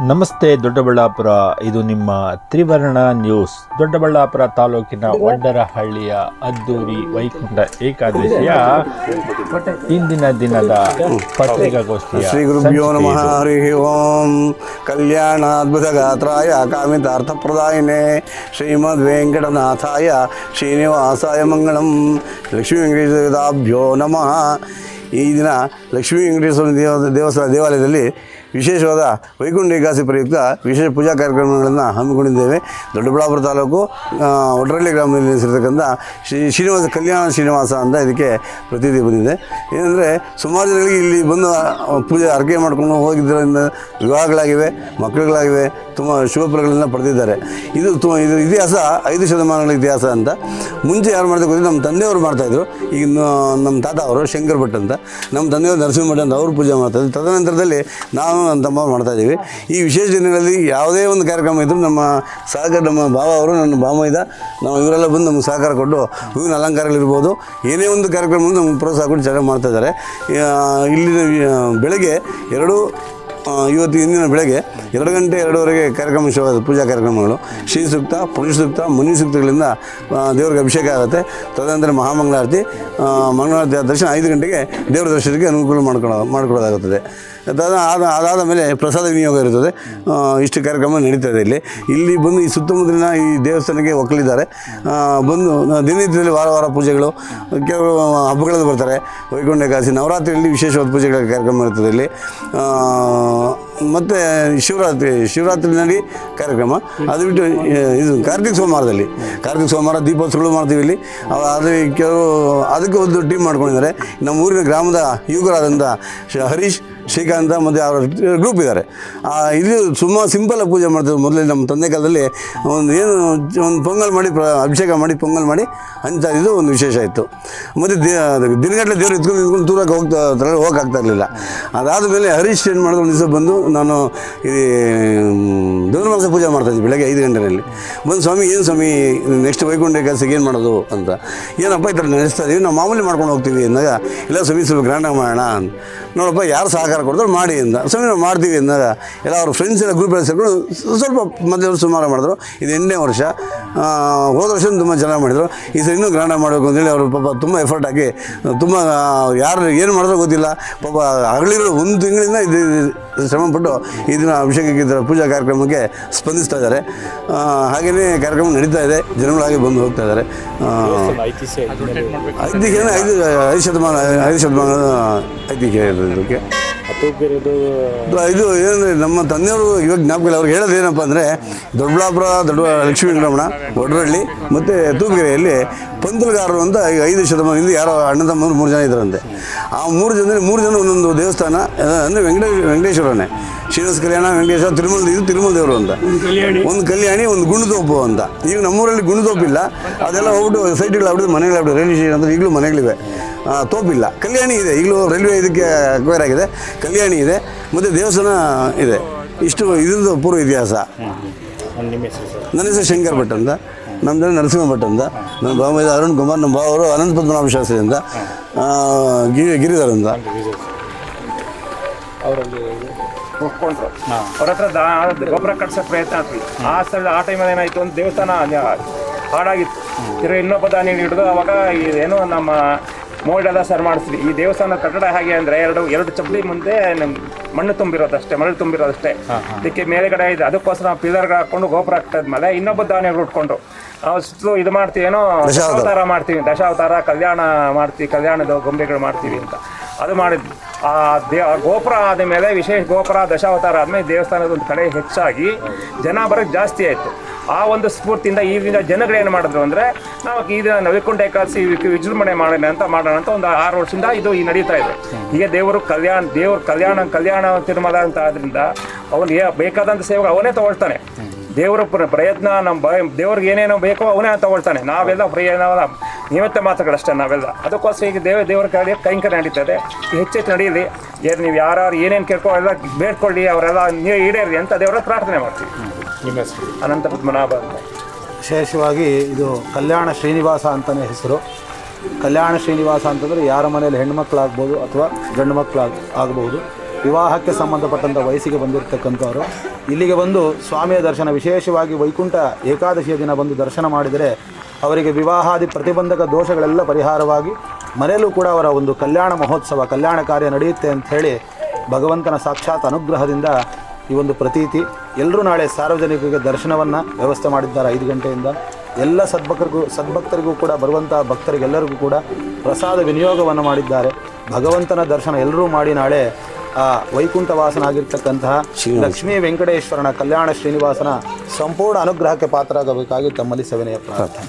ನಮಸ್ತೆ ದೊಡ್ಡಬಳ್ಳಾಪುರ ಇದು ನಿಮ್ಮ ತ್ರಿವರ್ಣ ನ್ಯೂಸ್. ದೊಡ್ಡಬಳ್ಳಾಪುರ ತಾಲೂಕಿನ ಒಡ್ಡರಹಳ್ಳಿಯ ಅದ್ದೂರಿ ವೈಕುಂಠ ಏಕಾದಶಿಯ ಇಂದಿನ ದಿನದ ಪತ್ರಿಕಾಗೋಷ್ಠಿ ಶ್ರೀ ಗುರುಭ್ಯೋ ನಮಃ ಹರಿ ಓಂ. ಕಲ್ಯಾಣಾದ್ಭುತ ಗಾತ್ರಾಯ ಕಾಮಿತಾರ್ಥಪ್ರದಾಯಿನೇ ಶ್ರೀಮದ್ ವೆಂಕಟನಾಥಾಯ ಶ್ರೀನಿವಾಸಾಯ ಮಂಗಳಂ. ಲಕ್ಷ್ಮೀ ವೆಂಕಟೇಶ್ವರಾಭ್ಯೋ ನಮಃ. ಈ ದಿನ ಲಕ್ಷ್ಮೀ ವೆಂಕಟೇಶ್ವರ ದೇವ ದೇವಸ್ಥಾನ ದೇವಾಲಯದಲ್ಲಿ ವಿಶೇಷವಾದ ವೈಕುಂಠ ಏಕಾಸಿ ಪ್ರಯುಕ್ತ ವಿಶೇಷ ಪೂಜಾ ಕಾರ್ಯಕ್ರಮಗಳನ್ನು ಹಮ್ಮಿಕೊಂಡಿದ್ದೇವೆ. ದೊಡ್ಡಬಳ್ಳಾಪುರ ತಾಲೂಕು ಒಡ್ರಳ್ಳಿ ಗ್ರಾಮದಲ್ಲಿ ನೆಲೆಸಿರ್ತಕ್ಕಂಥ ಶ್ರೀ ಶ್ರೀನಿವಾಸ ಕಲ್ಯಾಣ ಶ್ರೀನಿವಾಸ ಅಂತ ಇದಕ್ಕೆ ಪ್ರತೀತಿ ಬಂದಿದೆ. ಏನಂದರೆ ಸುಮಾರು ಜನಗಳಿಗೆ ಇಲ್ಲಿ ಬಂದು ಪೂಜೆ ಅರ್ಕೆ ಮಾಡ್ಕೊಂಡು ಹೋಗಿದ್ದರಿಂದ ವಿವಾಹಗಳಾಗಿವೆ, ಮಕ್ಕಳುಗಳಾಗಿವೆ, ತುಂಬ ಶುಭಫಲಗಳನ್ನು ಪಡೆದಿದ್ದಾರೆ. ಇದು ತು, ಇದು ಇತಿಹಾಸ, ಐದು ಶತಮಾನಗಳ ಇತಿಹಾಸ ಅಂತ. ಮುಂಚೆ ಯಾರು ಮಾಡ್ತಾ ಗೊತ್ತಿಲ್ಲ ನಮ್ಮ ತಂದೆಯವರು ಮಾಡ್ತಾಯಿದ್ರು ಈಗ ನಮ್ಮ ತಾತ ಅವರು ಶಂಕರ್ ಭಟ್ ಅಂತ. ನಮ್ಮ ತಂದೆಯವರು ನರಸಿಂಹ ಭಟ್ ಅಂತ, ಅವರು ಪೂಜೆ ಮಾಡ್ತಾಯಿದ್ರು ತದನಂತರದಲ್ಲಿ ನಾನು ನನ್ನ ತಮ್ಮ ಮಾಡ್ತಾಯಿದ್ದೀವಿ ಈ ವಿಶೇಷ ದಿನಗಳಲ್ಲಿ ಯಾವುದೇ ಒಂದು ಕಾರ್ಯಕ್ರಮ ಇದ್ದರೂ ನಮ್ಮ ಸಹಕಾರ, ನಮ್ಮ ಭಾವ ಅವರು ನನ್ನ ಇದ ನಾವು ಇವರೆಲ್ಲ ಬಂದು ನಮ್ಗೆ ಸಹಕಾರ ಕೊಟ್ಟು ಹೂವಿನ ಅಲಂಕಾರಗಳಿರ್ಬೋದು. ಏನೇ ಒಂದು ಕಾರ್ಯಕ್ರಮ ನಮ್ಗೆ ಪ್ರೋತ್ಸಾಹ ಕೊಟ್ಟು ಚೆನ್ನಾಗಿ ಮಾಡ್ತಾಯಿದ್ದಾರೆ ಇಲ್ಲಿನ ಬೆಳಗ್ಗೆ ಎರಡು ಇವತ್ತು ಇಂದಿನ ಬೆಳಗ್ಗೆ ಎರಡು ಗಂಟೆ ಎರಡೂವರೆಗೆ ಕಾರ್ಯಕ್ರಮ ಶುರು ಆಗುತ್ತೆ, ಪೂಜಾ ಕಾರ್ಯಕ್ರಮಗಳು. ಶ್ರೀ ಸೂಕ್ತ ಪುರುಷ ಸೂಕ್ತ ಮುನಿ ಸೂಕ್ತಗಳಿಂದ ದೇವ್ರಿಗೆ ಅಭಿಷೇಕ ಆಗುತ್ತೆ. ತದನಂತರ ಮಹಾಮಂಗಳಾರತಿ ಮಂಗಳಾರತಿ ದರ್ಶನ ಐದು ಗಂಟೆಗೆ ದೇವರ ದರ್ಶನಕ್ಕೆ ಅನುಕೂಲ ಮಾಡ್ಕೊಳೋ ಮಾಡ್ಕೊಳ್ಳೋದಾಗುತ್ತದೆ ತದ ಆದ ಅದಾದ ಮೇಲೆ ಪ್ರಸಾದ ವಿನಿಯೋಗ ಇರುತ್ತದೆ ಇಷ್ಟು ಕಾರ್ಯಕ್ರಮ ನಡೀತದೆ ಇಲ್ಲಿ. ಇಲ್ಲಿ ಬಂದು ಈ ಸುತ್ತಮುತ್ತಲಿನ ಈ ದೇವಸ್ಥಾನಕ್ಕೆ ಒಕ್ಕಲಿದ್ದಾರೆ. ಬಂದು ದಿನನಿತ್ಯದಲ್ಲಿ ವಾರ ವಾರ ಪೂಜೆಗಳು ಕೆಲವು ಹಬ್ಬಗಳಲ್ಲಿ ಬರ್ತಾರೆ. ವೈಕುಂಠ ಕಾಸಿ ನವರಾತ್ರಿಯಲ್ಲಿ ವಿಶೇಷವಾದ ಪೂಜೆಗಳ ಕಾರ್ಯಕ್ರಮ ಇರ್ತದೆ ಇಲ್ಲಿ. ಮತ್ತು ಶಿವರಾತ್ರಿ, ಶಿವರಾತ್ರಿನಲ್ಲಿ ಕಾರ್ಯಕ್ರಮ. ಅದು ಬಿಟ್ಟು ಇದು ಕಾರ್ತಿಕ ಸೋಮವಾರದಲ್ಲಿ. ಕಾರ್ತಿಕ ಸೋಮವಾರ ದೀಪೋತ್ಸವಗಳು ಮಾಡ್ತೀವಿ ಇಲ್ಲಿ. ಅದು ಕೆಲವು, ಅದಕ್ಕೆ ಒಂದು ಟೀಮ್ ಮಾಡ್ಕೊಂಡಿದ್ದಾರೆ. ನಮ್ಮ ಊರಿನ ಗ್ರಾಮದ ಯುವಕರಾದಂಥ ಹರೀಶ್ ಶ್ರೀಕಾಂತ ಮತ್ತು ಅವರ ಗ್ರೂಪ್ ಇದ್ದಾರೆ. ಇಲ್ಲಿ ಸುಮಾರು ಸಿಂಪಲಾಗಿ ಪೂಜೆ ಮಾಡ್ತಾರೆ ಮೊದಲೇ ನಮ್ಮ ತಂದೆ ಕಾಲದಲ್ಲಿ. ಒಂದು ಏನು, ಒಂದು ಪೊಂಗಲ್ ಮಾಡಿ ಅಭಿಷೇಕ ಮಾಡಿ, ಪೊಂಗಲ್ ಮಾಡಿ ಹಂಚ್ತಾ ಇದು ಒಂದು ವಿಶೇಷ ಇತ್ತು. ಮತ್ತು ದಿನಗಟ್ಟಲೆ ದೇವರು ಇದ್ಕೊಂಡು ಇದ್ಕೊಂಡು ದೂರಕ್ಕೆ ಹೋಗ್ತಾ ಹೋಗಕ್ಕಾಗ್ತಾ ಇರಲಿಲ್ಲ. ಅದಾದ ಮೇಲೆ ಹರೀಶ್ ಏನು ಮಾಡಿದ್ರು, ಒಂದು ದಿವಸ ಬಂದು ನಾನು ಈ ಧನುರ್ಮಾಸ ಪೂಜೆ ಮಾಡ್ತಾಯಿದ್ದೆ ಬೆಳಗ್ಗೆ ಐದು ಗಂಟೆಯಲ್ಲಿ. ಬಂದು ಸ್ವಾಮಿ, ಏನು ಸ್ವಾಮಿ ನೆಕ್ಸ್ಟ್ ವೈಕುಂಠ ಕೆಲಸಕ್ಕೆ ಏನು ಮಾಡೋದು ಅಂತ. ಏನಪ್ಪ ಈ ಥರ ನಡೆಸ್ತಾ ಇದ್ದೀವಿ ನಾವು ಮಾಮೂಲಿ ಮಾಡ್ಕೊಂಡು ಹೋಗ್ತೀವಿ ಅಂದಾಗ, ಇಲ್ಲ ಸ್ವಾಮಿ, ಸ್ವಲ್ಪ ಗ್ರ್ಯಾಂಡಾಗಿ ಮಾಡೋಣ. ನೋಡಪ್ಪ, ಯಾರು ಸಹಕಾರ ಕೊಡಿದ್ರು ಮಾಡಿ ಅಂದ ಸ್ವಾಮಿ ನಾವು ಮಾಡ್ತೀವಿ ಅಂದಾಗ ಎಲ್ಲ ಅವ್ರ ಫ್ರೆಂಡ್ಸ್ ಎಲ್ಲ ಗ್ರೂಪ್ ಎಲ್ಲ ಸೇರ್ಕೊಂಡು ಸ್ವಲ್ಪ ಮೊದಲು ಸುಮಾರು ಮಾಡಿದ್ರು. ಇದು ಎಂಟನೇ ವರ್ಷ. ಹೋದ ವರ್ಷ ತುಂಬ ಚೆನ್ನಾಗಿ ಮಾಡಿದರು. ಈ ಸರಿ ಇನ್ನೂ ಗ್ರ್ಯಾಂಡಾಗಿ ಮಾಡಬೇಕು ಅಂತೇಳಿ ಅವರು ಪಾಪ ತುಂಬ ಎಫರ್ಟ್ ಹಾಕಿ, ತುಂಬ ಯಾರು ಏನು ಮಾಡಿದ್ರು ಗೊತ್ತಿಲ್ಲ. ಪಾಪ ಹಗಲಿರೋ ಒಂದು ತಿಂಗಳಿಂದ ಇದು ಶ್ರಮಪಟ್ಟು ದಿನ ಅಭಿಷೇಕಕ್ಕೆ ಪೂಜಾ ಕಾರ್ಯಕ್ರಮಕ್ಕೆ ಸ್ಪಂದಿಸ್ತಾ ಇದ್ದಾರೆ. ಹಾಗೆಯೇ ಕಾರ್ಯಕ್ರಮ ನಡೀತಾ ಇದೆ. ಜನಗಳಾಗಿ ಹಾಗೆ ಬಂದು ಹೋಗ್ತಾ ಇದ್ದಾರೆ. ಐತಿಹ್ಯ ಐದು ಐದು ಶತಮಾನ ಐದು ಶತಮಾನ ಐತಿಹ್ಯ ಇದೆ ಇದಕ್ಕೆ. ಇದು ಏನಂದ್ರೆ ನಮ್ಮ ತಂದೆಯವರು ಇವಾಗ ಜ್ಞಾಪಕ ಇಲ್ಲ. ಅವ್ರಿಗೆ ಹೇಳೋದು ಏನಪ್ಪ ಅಂದರೆ ದೊಡ್ಡಬಳ್ಳಾಪುರ ದೊಡ್ಡ ಲಕ್ಷ್ಮೀ ವೆಂಕಟರಮಣ ಒಡ್ರಳ್ಳಿ ಮತ್ತು ತೂಪುಗೆರೆಯಲ್ಲಿ ಪಂತಲ್ಗಾರರು ಅಂತ ಈಗ ಐದು ಶತಮಾನದಿಂದ ಯಾರೋ ಅಣ್ಣ ತಮ್ಮರು ಮೂರು ಜನ ಇದ್ದಾರಂತೆ ಆ ಮೂರು ಜನ ಮೂರು ಜನ ಒಂದೊಂದು ದೇವಸ್ಥಾನ ಅಂದರೆ ವೆಂಕಟೇಶ್ ವೆಂಕಟೇಶ್ವರನೇ ಶ್ರೀನಿವಾಸ ಕಲ್ಯಾಣ ವೆಂಕಟೇಶ್ವರ ತಿರುಮಲ ಇದು ತಿರುಮಲ ದೇವರು ಅಂತ. ಒಂದು ಕಲ್ಯಾಣಿ. ಒಂದು ಗುಂಡುತೋಪು ಅಂತ. ಈಗ ನಮ್ಮೂರಲ್ಲಿ ಇಲ್ಲ ಅದೆಲ್ಲ ಹೋಗ್ಬಿಟ್ಟು ಸೈಟ್ಗಳು ಆಗ್ಬಿಟ್ಟು ಮನೆಗಳಾಗ್ಬಿಟ್ಟು ರೈಲ್ವೆ ಸ್ಟೇಷನ್ ಅಂದರೆ ಈಗಲೂ ಮನೆಗಳಿವೆ. ತೋಪಿಲ್ಲ. ಕಲ್ಯಾಣಿ ಇದೆ. ಈಗಲೂ ರೈಲ್ವೆ ಇದಕ್ಕೆ ಅಕ್ವೈರ್ ಆಗಿದೆ. ಕಲ್ಯಾಣಿ ಇದೆ. ಮತ್ತು ದೇವಸ್ಥಾನ ಇದೆ. ಇಷ್ಟು ಇದ್ರದ್ದು ಪೂರ್ವ ಇತಿಹಾಸ. ನನ್ನ ಹೆಸರು ಶಂಕರ್ ಭಟ್ ಅಂತ. ನಮ್ಮ ಜನ ನರಸಿಂಹ ಭಟ್ ಅಂತ. ನನ್ನ ಬಾಬು ಅರುಣ್ ಕುಮಾರ್ ನಮ್ಮ ಬಾವರು ಅನಂತ ಪದ್ಮನಾಭ ಶಾಸ್ತ್ರಿ ಅಂತ. ಗಿರಿಧರ್ ಅಂತ. ಒಪ್ಕೊಂಡ್ರು ಅವ್ರ ಹತ್ರ ದಾ- ಗೊಬ್ಬರ ಕಟ್ಸೋ ಪ್ರಯತ್ನ ಆಗ್ತಿ ಆ ಸ್ಥಳ ಆ ಟೈಮಲ್ಲಿ ಏನಾಯ್ತು ಒಂದು ದೇವಸ್ಥಾನ ಹಾಡಾಗಿತ್ತು ಇರೋ ತಿರ್ಗಿ ಇನ್ನೊಬ್ಬ ದಾನಿ ಹಿಡಿದು ಅವಾಗ ಏನು ನಮ್ಮ ಮೋಲ್ಡೆಲ್ಲ ಸರ್ ಮಾಡಿಸ್ರಿ ಈ ದೇವಸ್ಥಾನ ಕಟ್ಟಡ ಹೇಗೆ ಅಂದ್ರೆ ಎರಡು ಎರಡು ಚಪ್ಪಲಿ ಮುಂದೆ ಮಣ್ಣು ತುಂಬಿರೋದಷ್ಟೇ ಮರಳು ತುಂಬಿರೋದಷ್ಟೇ. ಅದಕ್ಕೆ ಮೇಲೆಗಡೆ ಇದೆ. ಅದಕ್ಕೋಸ್ಕರ ಪಿಲ್ಲರ್ಗಳು ಹಾಕೊಂಡು ಗೋಪುರ ಹಾಕ್ತಾಯಿದ್ಮೇಲೆ ಇನ್ನೊಬ್ಬ ದಾನಿಗಳು ಉಟ್ಕೊಂಡು ನಾವು ಸುತ್ತಲೂ ಇದು ಮಾಡ್ತೀವಿ ಏನೋ ದಶಾವತಾರ. ದಶಾವತಾರ ಮಾಡ್ತೀವಿ. ದಶಾವತಾರ ಕಲ್ಯಾಣ ಮಾಡ್ತೀವಿ ಕಲ್ಯಾಣದ ಗೊಂಬೆಗಳು ಮಾಡ್ತೀವಿ ಅಂತ. ಅದು ಮಾಡಿದ್ವಿ. ಆ, ದೇ, ಗೋಪುರ ಆದ ಮೇಲೆ ವಿಶೇಷ ಗೋಪುರ, ದಶಾವತಾರ ಆದಮೇಲೆ ದೇವಸ್ಥಾನದ ಒಂದು ಕಡೆ ಹೆಚ್ಚಾಗಿ ಜನ ಬರೋಕ್ಕೆ ಜಾಸ್ತಿ ಆಯಿತು. ಆ ಒಂದು ಸ್ಫೂರ್ತಿಯಿಂದ ದಿನ ಜನಗಳು ಏನು ಮಾಡಿದ್ರು ಅಂದರೆ, ನಾವು ಈ ದಿನ ನವಿಕುಂಡ ಏಕಾದಶಿ ವಿಜೃಂಭಣೆ ಮಾಡೋಣ ಅಂತ ಮಾಡೋಣ ಅಂತ ಒಂದು ಆರು ವರ್ಷದಿಂದ ಇದು ಈ ನಡೀತಾ ಇದೆ. ಹೀಗೆ ದೇವರು ಕಲ್ಯಾಣ, ದೇವ್ರ ಕಲ್ಯಾಣ ಕಲ್ಯಾಣ ತಿರುಮಲ ಅಂತ ಆದ್ರಿಂದ ಅವನು ಬೇಕಾದಂಥ ಸೇವೆ ಅವನೇ ತಗೊಳ್ತಾನೆ. ದೇವರ ಪ್ರ- ಪ್ರಯತ್ನ ನಮ್ಮ ಬ, ದೇವ್ರಿಗೆ ಏನೇನೋ ಬೇಕೋ ಅವನೇ ತಗೊಳ್ತಾನೆ. ನಾವೆಲ್ಲ ಪ್ರಯತ್ನ ನಿಮಿತ್ತ ಮಾತುಗಳಷ್ಟೇ ನಾವೆಲ್ಲ. ಅದಕ್ಕೋಸ್ಕರ ಈಗ ದೇವ ದೇವರ ಕಡೆ ಕೈಂಕರ್ಯ ನಡೀತದೆ. ಹೆಚ್ಚೆಚ್ಚು ನಡೀಲಿ ಏನು ನೀವು ಯಾರು ಏನೇನು ಕೇಳ್ಕೊ ಎಲ್ಲ ಬೇಡ್ಕೊಳ್ಳಿ ಅವರೆಲ್ಲ ನೀವು ಈಡೇರಿ ಅಂತ ದೇವರ ಪ್ರಾರ್ಥನೆ ಮಾಡ್ತೀವಿ. ಅನಂತ ಪದ್ಮನಾಭ ಅಂತ. ವಿಶೇಷವಾಗಿ ಇದು ಕಲ್ಯಾಣ ಶ್ರೀನಿವಾಸ ಅಂತಲೇ ಹೆಸರು. ಕಲ್ಯಾಣ ಶ್ರೀನಿವಾಸ ಅಂತಂದರೆ ಯಾರ ಮನೆಯಲ್ಲಿ ಹೆಣ್ಮಕ್ಳಾಗ್ಬೋದು ಅಥವಾ ಗಂಡು ಮಕ್ಕಳು ಆಗಬಹುದು ವಿವಾಹಕ್ಕೆ ಸಂಬಂಧಪಟ್ಟಂಥ ವಯಸ್ಸಿಗೆ ಬಂದಿರತಕ್ಕಂಥವ್ರು. ಇಲ್ಲಿಗೆ ಬಂದು ಸ್ವಾಮಿಯ ದರ್ಶನ ವಿಶೇಷವಾಗಿ ವೈಕುಂಠ ಏಕಾದಶಿಯ ದಿನ ಬಂದು ದರ್ಶನ ಮಾಡಿದರೆ ಅವರಿಗೆ ವಿವಾಹಾದಿ ಪ್ರತಿಬಂಧಕ ದೋಷಗಳೆಲ್ಲ ಪರಿಹಾರವಾಗಿ ಮನೆಯಲ್ಲೂ ಕೂಡ ಅವರ ಒಂದು ಕಲ್ಯಾಣ ಮಹೋತ್ಸವ ಕಲ್ಯಾಣ ಕಾರ್ಯ ನಡೆಯುತ್ತೆ ಅಂತ ಹೇಳಿ ಭಗವಂತನ ಸಾಕ್ಷಾತ್ ಅನುಗ್ರಹದಿಂದ ಈ ಒಂದು ಪ್ರತೀತಿ. ಎಲ್ಲರೂ ನಾಳೆ ಸಾರ್ವಜನಿಕರಿಗೆ ದರ್ಶನವನ್ನು ವ್ಯವಸ್ಥೆ ಮಾಡಿದ್ದಾರೆ ಐದು ಗಂಟೆಯಿಂದ. ಎಲ್ಲ ಸದ್ಭಕ್ತರಿಗೂ ಸದ್ಭಕ್ತರಿಗೂ ಕೂಡ ಬರುವಂಥ ಭಕ್ತರಿಗೆಲ್ಲರಿಗೂ ಕೂಡ ಪ್ರಸಾದ ವಿನಿಯೋಗವನ್ನು ಮಾಡಿದ್ದಾರೆ. ಭಗವಂತನ ದರ್ಶನ ಎಲ್ಲರೂ ಮಾಡಿ ನಾಳೆ ಆ ವೈಕುಂಠವಾಸನಾಗಿರ್ತಕ್ಕಂತಹ ಲಕ್ಷ್ಮೀ ವೆಂಕಟೇಶ್ವರನ ಕಲ್ಯಾಣ ಶ್ರೀನಿವಾಸನ ಸಂಪೂರ್ಣ ಅನುಗ್ರಹಕ್ಕೆ ಪಾತ್ರರಾಗಬೇಕಾಗಿ ತಮ್ಮಲ್ಲಿ ಸವಿನಯ ಪ್ರಾರ್ಥನೆ.